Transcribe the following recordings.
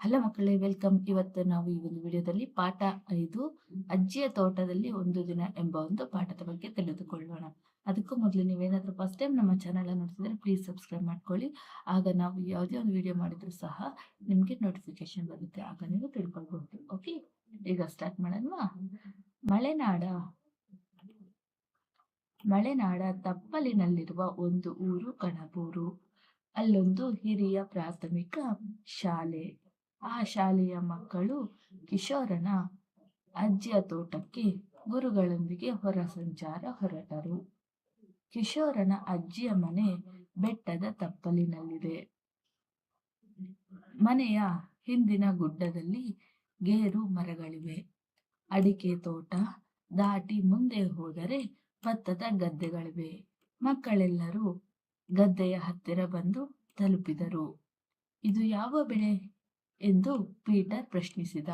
Hello ಮಕ್ಕಳೇ, welcome. ಇವತ್ತು ನಾವು ಈ ಒಂದು ವಿಡಿಯೋದಲ್ಲಿ ಪಾಠ ಐದು, ಅಜ್ಜಿಯ ತೋಟದಲ್ಲಿ ಒಂದು ದಿನ ಎಂಬ ಒಂದು ಪಾಠದ ಬಗ್ಗೆ ತಿಳಿದುಕೊಳ್ಳೋಣ. ಅದಕ್ಕೂ ಮೊದಲು ನೀವೇನಾದರೂ ಫಸ್ಟ್ ಟೈಮ್ ನಮ್ಮ ಚಾನಲ್ ನೋಡ್ತಿದ್ರೆ ಪ್ಲೀಸ್ ಸಬ್ಸ್ಕ್ರೈಬ್ ಮಾಡ್ಕೊಳ್ಳಿ. ಆಗ ನಾವು ಯಾವುದೇ ಒಂದು ವಿಡಿಯೋ ಮಾಡಿದ್ರು ಸಹ ನಿಮಗೆ ನೋಟಿಫಿಕೇಶನ್ ಬರುತ್ತೆ. ಆಗ ನೀವು ತಿಳ್ಕೊಳ್ಬಹುದು. ಓಕೆ ಈಗ ಸ್ಟಾರ್ಟ್ ಮಾಡೋಣ. ಮಳೆನಾಡ ಮಳೆನಾಡ ತಪ್ಪಲಿನಲ್ಲಿರುವ ಒಂದು ಊರು ಕಣಬೂರು. ಅಲ್ಲೊಂದು ಹಿರಿಯ ಪ್ರಾಥಮಿಕ ಶಾಲೆ. ಆ ಶಾಲೆಯ ಮಕ್ಕಳು ಕಿಶೋರನ ಅಜ್ಜಿಯ ತೋಟಕ್ಕೆ ಗುರುಗಳೊಂದಿಗೆ ಹೊರ ಸಂಚಾರ ಹೊರಟರು. ಕಿಶೋರನ ಅಜ್ಜಿಯ ಮನೆ ಬೆಟ್ಟದ ತಪ್ಪಲಿನಲ್ಲಿದೆ. ಮನೆಯ ಹಿಂದಿನ ಗುಡ್ಡದಲ್ಲಿ ಗೇರು ಮರಗಳಿವೆ. ಅಡಿಕೆ ತೋಟ ದಾಟಿ ಮುಂದೆ ಹೋದರೆ ಭತ್ತದ ಗದ್ದೆಗಳಿವೆ. ಮಕ್ಕಳೆಲ್ಲರೂ ಗದ್ದೆಯ ಹತ್ತಿರ ಬಂದು ತಲುಪಿದರು. ಇದು ಯಾವ ಬೆಳೆ? ಎಂದು ಪೀಟರ್ ಪ್ರಶ್ನಿಸಿದ.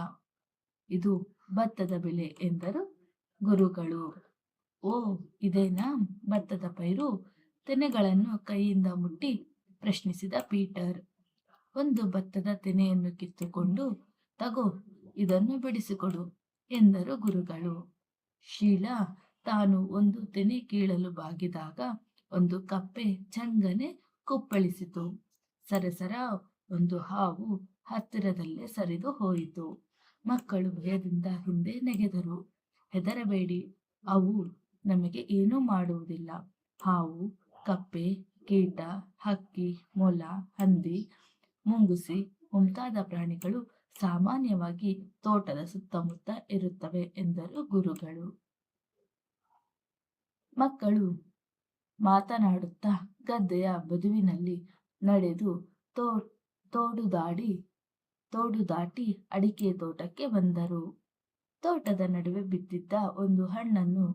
ಇದು ಭತ್ತದ ಬೆಲೆ ಎಂದರು ಗುರುಗಳು. ಓ ಇದೇನಾ ಭತ್ತದ ಪೈರು ತೆನೆಗಳನ್ನು ಕೈಯಿಂದ ಮುಟ್ಟಿ ಪ್ರಶ್ನಿಸಿದ ಪೀಟರ್. ಒಂದು ಭತ್ತದ ತೆನೆಯನ್ನು ಕಿತ್ತುಕೊಂಡು, ತಗೋ, ಇದನ್ನು ಬಿಡಿಸಿಕೊಡು ಎಂದರು ಗುರುಗಳು. ಶೀಲಾ ತಾನು ಒಂದು ತೆನೆ ಕೀಳಲು ಬಾಗಿದಾಗ ಒಂದು ಕಪ್ಪೆ ಚಂಗನೆ ಕುಪ್ಪಳಿಸಿತು. ಸರಸರ ಒಂದು ಹಾವು ಹತ್ತಿರದಲ್ಲೇ ಸರಿದು ಹೋಯಿತು. ಮಕ್ಕಳು ಭಯದಿಂದ ಹಿಂದೆ ನೆಗೆದರು. ಹೆದರಬೇಡಿ, ಅವು ನಮಗೆ ಏನೂ ಮಾಡುವುದಿಲ್ಲ. ಹಾವು, ಕಪ್ಪೆ, ಕೀಟ, ಹಕ್ಕಿ, ಮೊಲ, ಹಂದಿ, ಮುಂಗುಸಿ ಮುಂತಾದ ಪ್ರಾಣಿಗಳು ಸಾಮಾನ್ಯವಾಗಿ ತೋಟದ ಸುತ್ತಮುತ್ತ ಇರುತ್ತವೆ ಎಂದರು ಗುರುಗಳು. ಮಕ್ಕಳು ಮಾತನಾಡುತ್ತಾ ಗದ್ದೆಯ ಬದುವಿನಲ್ಲಿ ನಡೆದು ತೋ ತೋಡು ದಾಡಿ, ತೋಡು ದಾಟಿ ಅಡಿಕೆ ತೋಟಕ್ಕೆ ಬಂದರು. ತೋಟದ ನಡುವೆ ಬಿದ್ದಿದ್ದ ಒಂದು ಹಣ್ಣನ್ನು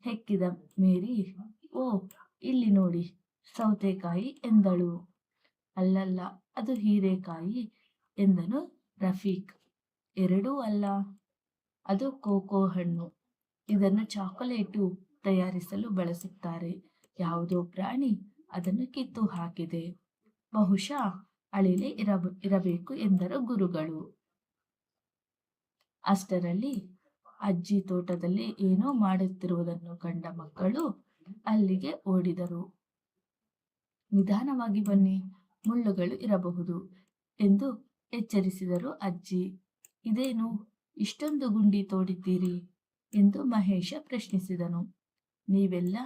ಹೆಕ್ಕಿದ ಮೇರಿ, ಓ, ಇಲ್ಲಿ ನೋಡಿ, ಸೌತೆಕಾಯಿ ಎಂದಳು. ಅಲ್ಲಲ್ಲ, ಅದು ಹೀರೆಕಾಯಿ ಎಂದನು ರಫೀಕ್. ಎರಡೂ ಅಲ್ಲ, ಅದು ಕೋಕೋ ಹಣ್ಣು. ಇದನ್ನು ಚಾಕೊಲೇಟು ತಯಾರಿಸಲು ಬಳಸುತ್ತಾರೆ. ಯಾವುದೋ ಪ್ರಾಣಿ ಅದನ್ನು ಕಿತ್ತು ಹಾಕಿದೆ. ಬಹುಶಃ ಅಳಿಲೆ ಇರಬ, ಇರಬೇಕು ಎಂದರು ಗುರುಗಳು. ಅಷ್ಟರಲ್ಲಿ ಅಜ್ಜಿ ತೋಟದಲ್ಲಿ ಏನೋ ಮಾಡುತ್ತಿರುವುದನ್ನು ಕಂಡ ಮಕ್ಕಳು ಅಲ್ಲಿಗೆ ಓಡಿದರು. ನಿಧಾನವಾಗಿ ಬನ್ನಿ, ಮುಳ್ಳುಗಳು ಇರಬಹುದು ಎಂದು ಎಚ್ಚರಿಸಿದರು ಅಜ್ಜಿ. ಇದೇನು, ಇಷ್ಟೊಂದು ಗುಂಡಿ ತೋಡಿದ್ದೀರಿ ಎಂದು ಮಹೇಶ ಪ್ರಶ್ನಿಸಿದನು. ನೀವೆಲ್ಲ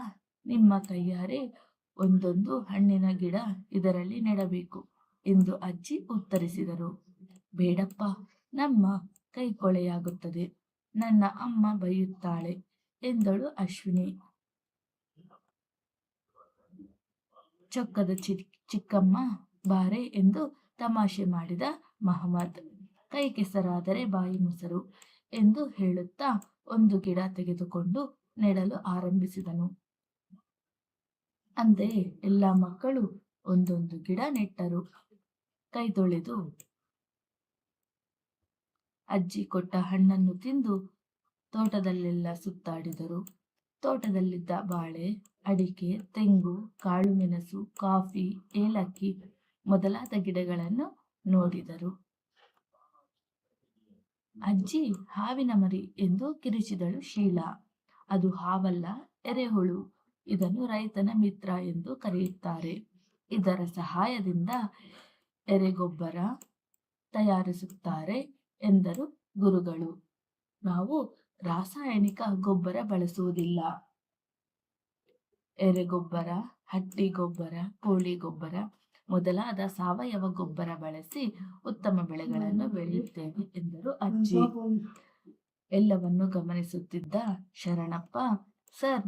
ನಿಮ್ಮ ಕೈಯಾರೆ ಒಂದೊಂದು ಹಣ್ಣಿನ ಗಿಡ ಇದರಲ್ಲಿ ನೆಡಬೇಕು. ಎಂದು ಅಜ್ಜಿ ಉತ್ತರಿಸಿದರು. ಬೇಡಪ್ಪ, ನಮ್ಮ ಕೈ ಕೊಳೆಯಾಗುತ್ತದೆ. ನನ್ನ ಅಮ್ಮ ಬೈಯುತ್ತಾಳೆ ಎಂದಳು ಅಶ್ವಿನಿ. ಚೊಕ್ಕದ ಚಿ ಚಿಕ್ಕಮ್ಮ ಬಾರೆ ಎಂದು ತಮಾಷೆ ಮಾಡಿದ ಮಹಮ್ಮದ್. ಕೈ ಕೆಸರಾದರೆ ಬಾಯಿ ಮೊಸರು ಎಂದು ಹೇಳುತ್ತಾ ಒಂದು ಗಿಡ ತೆಗೆದುಕೊಂಡು ನೆಡಲು ಆರಂಭಿಸಿದನು. ಅಂದೆಯೇ ಎಲ್ಲ ಮಕ್ಕಳು ಒಂದೊಂದು ಗಿಡ ನೆಟ್ಟರು. ಕೈ ತೊಳೆದು ಅಜ್ಜಿ ಕೊಟ್ಟ ಹಣ್ಣನ್ನು ತಿಂದು ತೋಟದಲ್ಲೆಲ್ಲ ಸುತ್ತಾಡಿದರು. ತೋಟದಲ್ಲಿದ್ದ ಬಾಳೆ, ಅಡಿಕೆ, ತೆಂಗು, ಕಾಳುಮೆಣಸು, ಕಾಫಿ, ಏಲಕ್ಕಿ ಮೊದಲಾದ ಗಿಡಗಳನ್ನು ನೋಡಿದರು. ಅಜ್ಜಿ ಹಾವಿನ ಮರಿ ಎಂದು ಕಿರಿಚಿದಳು ಶೀಲಾ. ಅದು ಹಾವಲ್ಲ, ಎರೆಹುಳು. ಇದನ್ನು ರೈತನ ಮಿತ್ರ ಎಂದು ಕರೆಯುತ್ತಾರೆ. ಇದರ ಸಹಾಯದಿಂದ ಎರೆಗೊಬ್ಬರ ತಯಾರಿಸುತ್ತಾರೆ ಎಂದರು ಗುರುಗಳು. ನಾವು ರಾಸಾಯನಿಕ ಗೊಬ್ಬರ ಬಳಸುವುದಿಲ್ಲ. ಎರೆಗೊಬ್ಬರ ಹಟ್ಟಿ ಗೊಬ್ಬರ, ಕೋಳಿ ಗೊಬ್ಬರ ಮೊದಲಾದ ಸಾವಯವ ಗೊಬ್ಬರ ಬಳಸಿ ಉತ್ತಮ ಬೆಳೆಗಳನ್ನು ಬೆಳೆಯುತ್ತೇವೆ ಎಂದರು ಅಜ್ಜಿ. ಎಲ್ಲವನ್ನು ಗಮನಿಸುತ್ತಿದ್ದ ಶರಣಪ್ಪ, ಸರ್,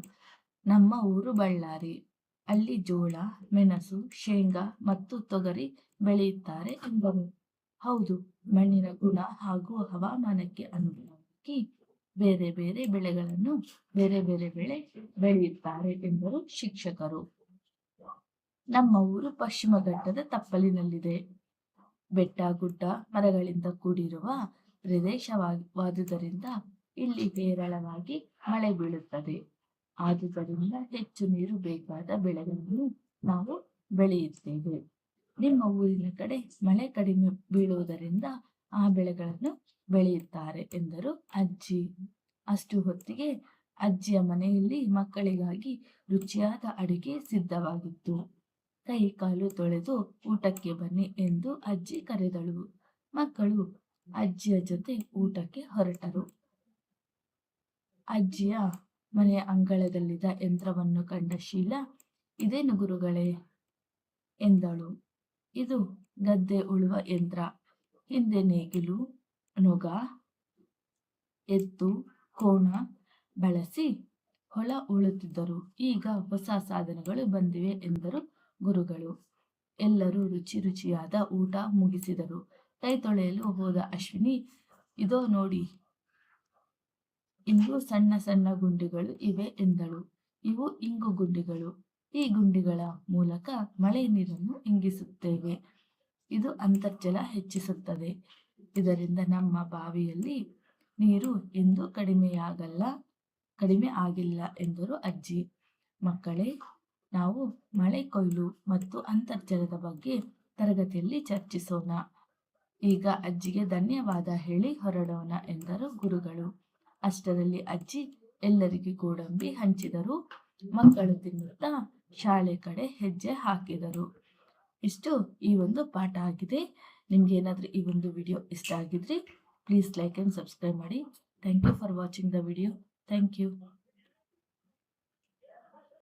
ನಮ್ಮ ಊರು ಬಳ್ಳಾರಿ. ಅಲ್ಲಿ ಜೋಳ, ಮೆಣಸು, ಶೇಂಗಾ ಮತ್ತು ತೊಗರಿ ಬೆಳೆಯುತ್ತಾರೆ ಎಂದರು. ಹೌದು, ಮಣ್ಣಿನ ಗುಣ ಹಾಗೂ ಹವಾಮಾನಕ್ಕೆ ಅನುಗುಣವಾಗಿ ಬೇರೆ ಬೇರೆ ಬೆಳೆಗಳನ್ನು ಬೇರೆ ಬೇರೆ ಬೆಳೆ ಬೆಳೆಯುತ್ತಾರೆ ಎಂದರು ಶಿಕ್ಷಕರು. ನಮ್ಮ ಊರು ಪಶ್ಚಿಮ ಘಟ್ಟದ ತಪ್ಪಲಿನಲ್ಲಿದೆ. ಬೆಟ್ಟ, ಗುಡ್ಡ, ಮರಗಳಿಂದ ಕೂಡಿರುವ ಪ್ರದೇಶವಾದುದರಿಂದ ಇಲ್ಲಿ ಹೇರಳವಾಗಿ ಮಳೆ ಬೀಳುತ್ತದೆ. ಆದುದರಿಂದ ಹೆಚ್ಚು ನೀರು ಬೇಕಾದ ಬೆಳೆಗಳನ್ನು ನಾವು ಬೆಳೆಯುತ್ತೇವೆ. ನಿಮ್ಮ ಊರಿನ ಕಡೆ ಮಳೆ ಕಡಿಮೆ ಬೀಳುವುದರಿಂದ ಆ ಬೆಳೆಗಳನ್ನು ಬೆಳೆಯುತ್ತಾರೆ ಎಂದರು ಅಜ್ಜಿ. ಅಷ್ಟು ಹೊತ್ತಿಗೆ ಅಜ್ಜಿಯ ಮನೆಯಲ್ಲಿ ಮಕ್ಕಳಿಗಾಗಿ ರುಚಿಯಾದ ಅಡಿಗೆ ಸಿದ್ಧವಾಗಿತ್ತು. ಕೈ ಕಾಲು ತೊಳೆದು ಊಟಕ್ಕೆ ಬನ್ನಿ ಎಂದು ಅಜ್ಜಿ ಕರೆದಳು. ಮಕ್ಕಳು ಅಜ್ಜಿಯ ಜೊತೆ ಊಟಕ್ಕೆ ಹೊರಟರು. ಅಜ್ಜಿಯ ಮನೆಯ ಅಂಗಳದಲ್ಲಿದ್ದ ಯಂತ್ರವನ್ನು ಕಂಡ ಶೀಲಾ, ಇದೇನು ಗುರುಗಳೇ ಎಂದಳು. ಇದು ಗದ್ದೆ ಉಳುವ ಯಂತ್ರ. ಹಿಂದೆ ನೇಗಿಲು, ನೊಗ, ಎತ್ತು, ಕೋಣ ಬಳಸಿ ಹೊಲ ಉಳುತ್ತಿದ್ದರು. ಈಗ ಹೊಸ ಸಾಧನಗಳು ಬಂದಿವೆ ಎಂದರು ಗುರುಗಳು. ಎಲ್ಲರೂ ರುಚಿ ರುಚಿಯಾದ ಊಟ ಮುಗಿಸಿದರು. ಕೈ ತೊಳೆಯಲು ಹೋದ ಅಶ್ವಿನಿ, ಇದೋ ನೋಡಿ ಇಂದು ಸಣ್ಣ ಸಣ್ಣ ಗುಂಡಿಗಳು ಇವೆ ಎಂದಳು. ಇವು ಇಂಗು ಗುಂಡಿಗಳು. ಈ ಗುಂಡಿಗಳ ಮೂಲಕ ಮಳೆ ನೀರನ್ನು ಇಂಗಿಸುತ್ತೇವೆ. ಇದು ಅಂತರ್ಜಲ ಹೆಚ್ಚಿಸುತ್ತದೆ. ಇದರಿಂದ ನಮ್ಮ ಬಾವಿಯಲ್ಲಿ ನೀರು ಎಂದು ಕಡಿಮೆಯಾಗಲ್ಲ, ಕಡಿಮೆ ಆಗಿಲ್ಲ ಎಂದರು ಅಜ್ಜಿ. ಮಕ್ಕಳೇ, ನಾವು ಮಳೆ ಕೊಯ್ಲು ಮತ್ತು ಅಂತರ್ಜಲದ ಬಗ್ಗೆ ತರಗತಿಯಲ್ಲಿ ಚರ್ಚಿಸೋಣ. ಈಗ ಅಜ್ಜಿಗೆ ಧನ್ಯವಾದ ಹೇಳಿ ಹೊರಡೋಣ ಎಂದರು ಗುರುಗಳು. ಅಷ್ಟರಲ್ಲಿ ಅಜ್ಜಿ ಎಲ್ಲರಿಗೂ ಗೋಡಂಬಿ ಹಂಚಿದರು. ಮಕ್ಕಳು ತಿನ್ನುತ್ತಾ ಶಾಲೆ ಕಡೆ ಹೆಜ್ಜೆ ಹಾಕಿದರು. ಇಷ್ಟು ಈ ಒಂದು ಪಾಠ ಆಗಿದೆ. ನಿಮ್ಗೆ ಏನಾದರೂ ಈ ಒಂದು ವಿಡಿಯೋ ಇಷ್ಟ ಆಗಿದ್ರೆ ಪ್ಲೀಸ್ ಲೈಕ್ ಆ್ಯಂಡ್ ಸಬ್ಸ್ಕ್ರೈಬ್ ಮಾಡಿ. Thank you for watching the video thank you